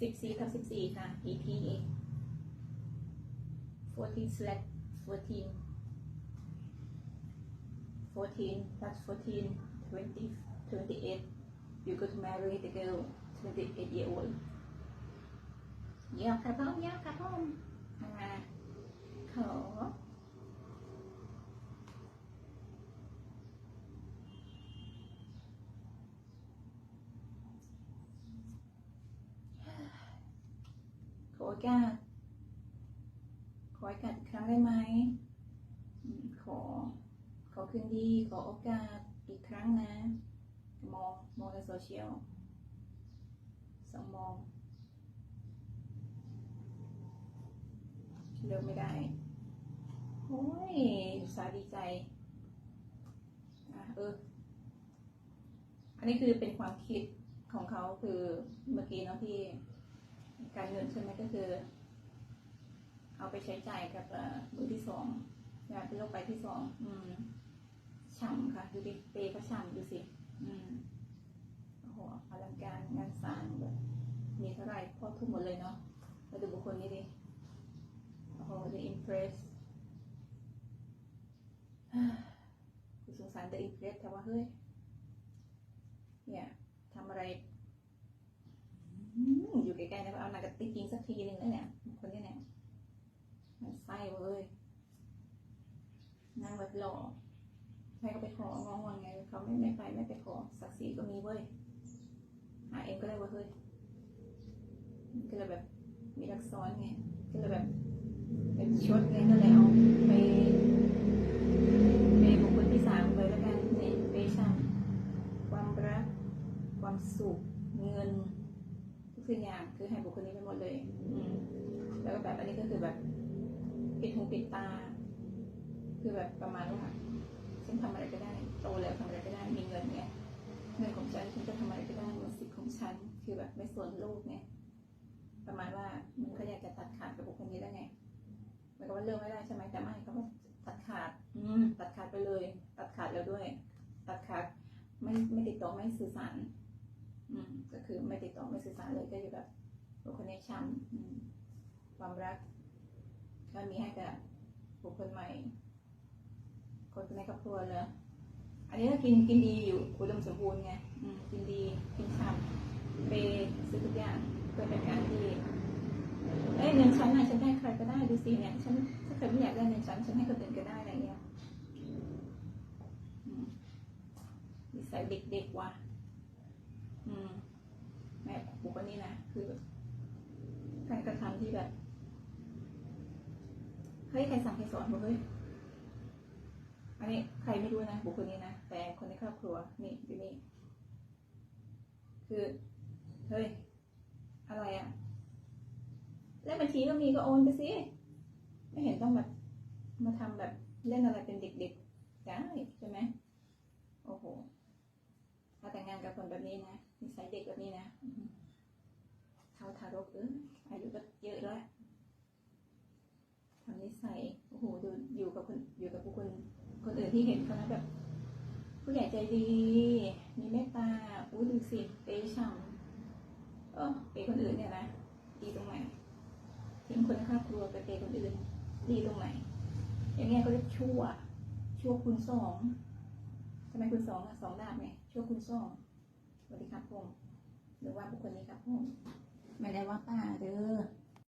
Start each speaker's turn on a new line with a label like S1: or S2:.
S1: สิบสี่ทับสิบสี่ค่ะ EP fourteen slash fourteen fourteen plus fourteen twenty twenty eight you go to marry the girl twenty eight year old เยี่ยมครับผมเยี่ยมครับผมมาขอ โอกาส ขอโอกาสอีกครั้งได้ไหม ขอ ขอคืนดี ขอโอกาสอีกครั้งนะ มอง มองในโซเชียลสองมองเลิกไม่ได้ โอ้ยสาดีใจอะเออ อันนี้คือเป็นความคิดของเขาคือเมื่อกี้เนาะที่ การเงินใช่ไหมก็คือ เอาไปใช้จ่ายกับเอ่อมือที่สองงานเป็นโรคไปที่สองอืมฉ่ำค่ะดูดิเปย์ก็ฉ่ำดูสิ อืมโอ้โหอลังการงานสร้างแบบมีเท่าไหร่พ่อทุ่มหมดเลยเนาะแล้วดูบุคคลนี้ดิโอ้โห the impress กูสงสาร the impress แต่ว่าเฮ้ยเนี่ยทำอะไร อยู่ใกล้ๆนะเอานังกระติกยิงสักทีหนึ่งแล้วเนี่ยคนนี้เนี่ยมันไส้เว้ยนั่งแบบหล่อใครก็ไปขององวันไงเขาไม่ไม่ไปไม่ไปขอศักดิ์ศรีก็มีเว้ยหาเองก็ได้เว้ยเฮ้ยก็เลยแบบมีรักซ้อนไงก็เลยแบบเป็นชดไงก็เลยเอาไปบุคคลที่สามเลยแล้วกันเนี่ยเปชั่นความรัก ความสุขเงิน ทุกสิ่ง อย่างคือให้บุคคลนี้ไปหมดเลยแล้วก็แบบอันนี้ก็คือแบบปิดหูปิดตา คือแบบประมาณว่าฉันทำอะไรก็ได้ โตแล้วทำอะไรก็ได้มีเงินไงเงินของฉันฉันจะทำอะไรก็ได้มันสิทธิ์ของฉัน คือแบบไม่สนลูกไงประมาณว่ามันก็อยากจะตัดขาดกับบุคคลนี้ได้ไงหมายความว่าเลิกไม่ได้ใช่ไหมแต่ไม่เขาก็ตัดขาด อืตัดขาดไปเลย ตัดขาดแล้วด้วย ตัดขาดไม่ไม่ติดต่อไม่สื่อสาร อืมก็คือไม่ติดต่อไม่สื่อสารเลยก็อยู่แบบ คคลในช้ำอืมความรักก็มีให้กับบุคคลใหม่ คนในครอบครัวเลยอันนี้ก็กินกินดีอยู่อุดมสมบูรณ์ไงกินดีกินฉ่ำเปย์ซื้อทุกอย่างเพื่อเป็นการที่เอ้ยเงินฉันนะฉันให้ใครก็ได้ดูสิเนี่ยฉันถ้าเกิดไม่อยากได้เงินฉันฉันให้คนอื่นก็ได้อะไรเงี้ยอืมนิสัยเด็กๆว่ะอืมแม่บุคคลนี้นะคือ การกระทำที่แบบเฮ้ยใครสั่งใครสอนบอกเฮ้ยอันนี้ใครไม่รู้นะบุคคลนี้นะแต่คนในครอบครัวนี่อยู่นี่คือเฮ้ยอะไรอะเลขบัญชีก็มีก็โอนไปสิไม่เห็นต้องแบบมาทำแบบเล่นอะไรเป็นเด็กๆได้ใช่ไหมโอ้โห ถ้าแต่งงานกับคนแบบนี้นะนิสัยเด็กแบบนี้นะอื้อหือเท่าทารกเอออายุก็เยอะแล้วทำนิสัยโอ้โหดูอยู่กับคนอยู่กับผู้คน คนอื่นที่เห็นเขานะแบบ ผู้ใหญ่ใจดี มีเมตตาอู้ดูสิเปช่ำเออเปย์คนอื่นเนี่ยนะดีตรงไหนทิ้งคนในครอบครัวไปเปย์คนอื่น ดีตรงไหนอย่างเงี้ยเขาเรียกชั่ว ชั่วคูณสองทำไมคุณสองอะสองดาบไงชั่วคุณสองสวัสดีครับผมหรือว่าบุคคลนี้ครับผมไม่ได้ว่าป้าเด้อ